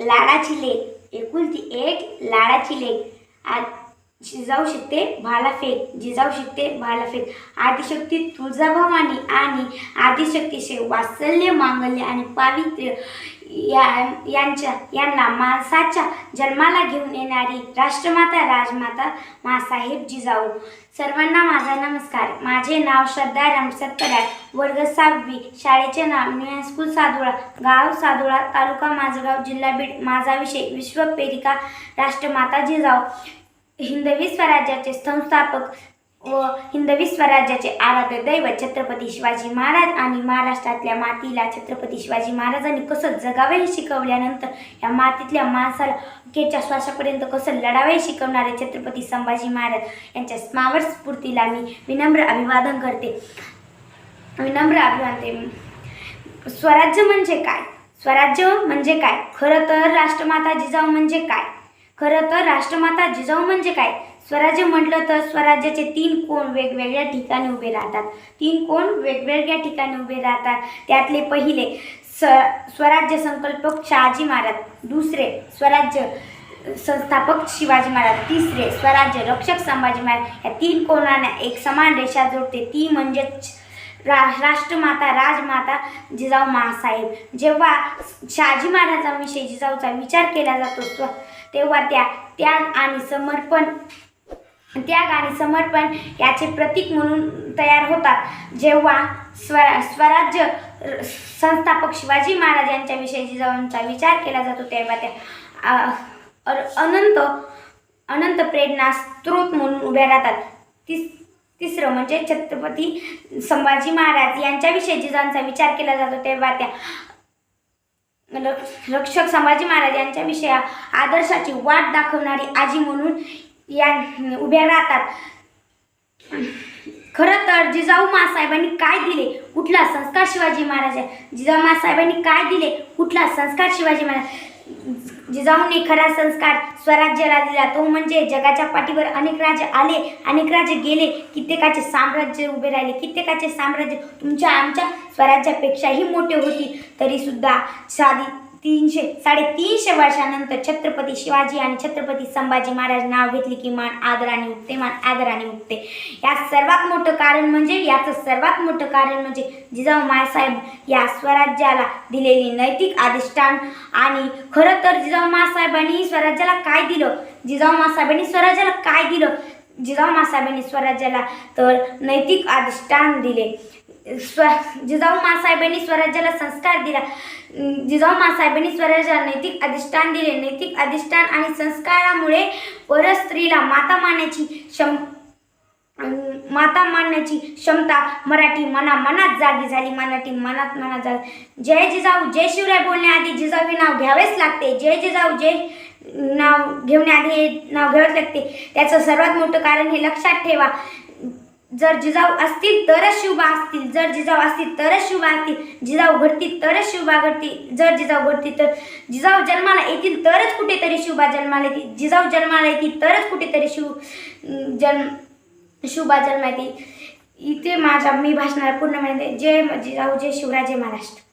लाडाची लेक. एकुलती एक लाडाची लेक. आ जिजाऊ शिकते भालाफेक जिजाऊ शिकते भालाफेक आदिशक्ती तुळजाभवानी आणि आदिशक्तीचे वात्सल्य मांगल्य आणि पावित्र्य या यांच्या यांना माणसाच्या जन्माला घेऊन येणारी राष्ट्रमाता राजमाता मासाहेब जिजाऊ. सर्वांना माझा नमस्कार. माझे नाव श्रद्धा रामसत वर्ग सहावी शाळेचे नाव न्यू स्कूल सादोळा गाव सादोळा तालुका माझगाव जिल्हा बीड. माझा विषय विश्वपेरिका राष्ट्रमाता जिजाऊ. हिंदवी स्वराज्याचे संस्थापक व हिंदवी स्वराज्याचे आराध्य दैवत छत्रपती शिवाजी महाराज आणि महाराष्ट्रातल्या मातीला छत्रपती शिवाजी महाराजांनी कसं जगावे हे शिकवल्यानंतर या मातीतल्या माणसाला अखेरच्या श्वासापर्यंत कसं लढावे शिकवणारे छत्रपती संभाजी महाराज यांच्या स्मावर स्फूर्तीला मी विनम्र अभिवादन करते. विनम्र अभिवादते स्वराज्य म्हणजे काय? स्वराज्य म्हणजे काय? खरं तर राष्ट्रमाता जिजाऊ म्हणजे काय? खरं तर राष्ट्रमाता जिजाऊ म्हणजे काय? स्वराज्य म्हटलं तर स्वराज्याचे तीन कोण वेगवेगळ्या ठिकाणी उभे राहतात? तीन कोण वेगवेगळ्या ठिकाणी उभे राहतात? त्यातले पहिले स स्वराज्य संकल्पक शहाजी महाराज दुसरे स्वराज्य संस्थापक शिवाजी महाराज तिसरे स्वराज्य रक्षक संभाजी महाराज. या तीन कोणांना एक समान रेषा जोडते ती म्हणजेच रा राष्ट्रमाता राजमाता जिजाऊ मासाहेब जेव्हा शहाजी महाराजांविषयी जिजाऊचा विचार केला जातो स्व तेव्हा त्या त्याग आणि समर्पण त्याग आणि समर्पण याचे प्रतीक म्हणून तयार होतात. जेव्हा स्वरा स्वराज्य र- संस्थापक शिवाजी महाराज यांच्याविषयी जिजाऊंचा विचार केला जातो तेव्हा त्या अनंत अनंत प्रेरणा स्त्रोत म्हणून उभ्या राहतात. तिस तिसरं म्हणजे छत्रपती संभाजी महाराज यांच्याविषयी जिजांचा विचार केला जातो तेव्हा त्या रक्षक संभाजी महाराज यांच्याविषयी आदर्शाची वाट दाखवणारी आजी म्हणून या उभ्या राहतात. खरं तर जिजाऊ मासाहेबांनी काय दिले? कुठला संस्कार शिवाजी महाराज जिजाऊ मासाहेबांनी काय दिले? कुठला संस्कार शिवाजी महाराज? जिजाऊंनी खरा संस्कार स्वराज्याला दिला. तो म्हणजे जगाच्या पाठीवर अनेक राजे आले अनेक राजे गेले. कित्येकाचे साम्राज्य उभे राहिले. कित्येकाचे साम्राज्य तुमच्या आमच्या स्वराज्यापेक्षाही मोठे होती तरीसुद्धा साधी तीनशे साडेतीनशे वर्षानंतर छत्रपती शिवाजी आणि छत्रपती संभाजी महाराज नाव घेतले की मान आदराने उठते मान आदराने उठते या सर्वात मोठं कारण म्हणजे याचं सर्वात मोठं कारण म्हणजे जिजाऊ मासाहेब या स्वराज्याला दिलेली नैतिक अधिष्ठान. आणि खरं तर जिजाऊ मासाहेबांनी स्वराज्याला काय दिलं? जिजाऊ मासाहेबांनी स्वराज्याला काय दिलं? जिजाऊ मासाहेबांनी स्वराज्याला तर नैतिक अधिष्ठान दिले. स्व जिजाऊ मासाहेबांनी स्वराज्याला संस्कार दिला. जिजाऊ मासाहेबांनी स्वराज्याला नैतिक अधिष्ठान दिले. नैतिक अधिष्ठान आणि संस्कारामुळे वर स्त्रीला माता मानण्याची क्षम माता मानण्याची क्षमता मराठी मना मनात जागी झाली. मराठी मनात मनात जागी. जय जिजाऊ जय शिवराय बोलण्याआधी जिजाऊ हे नाव घ्यावेच लागते. जय जिजाऊ जय नाव घेऊन हे नाव घ्यावेच लागते. त्याचं सर्वात मोठं कारण हे लक्षात ठेवा. जर जिजाऊ असतील तरच शिवबा असतील. जर जिजाऊ असतील तरच शिवबा असतील. जिजाऊ घडतील तरच शिवबा घडतील. जर जिजाऊ घडतील तर जिजाऊ जन्माला येतील तरच कुठेतरी शिवबा जन्माला येतील. जिजाऊ जन्माला येतील तरच कुठेतरी शिव जन्म शिवबा जन्मा येतील. इथे माझ्या मी भाषणाला पूर्ण म्हणते जय जिजाऊ जय शिवराय जय महाराष्ट्र.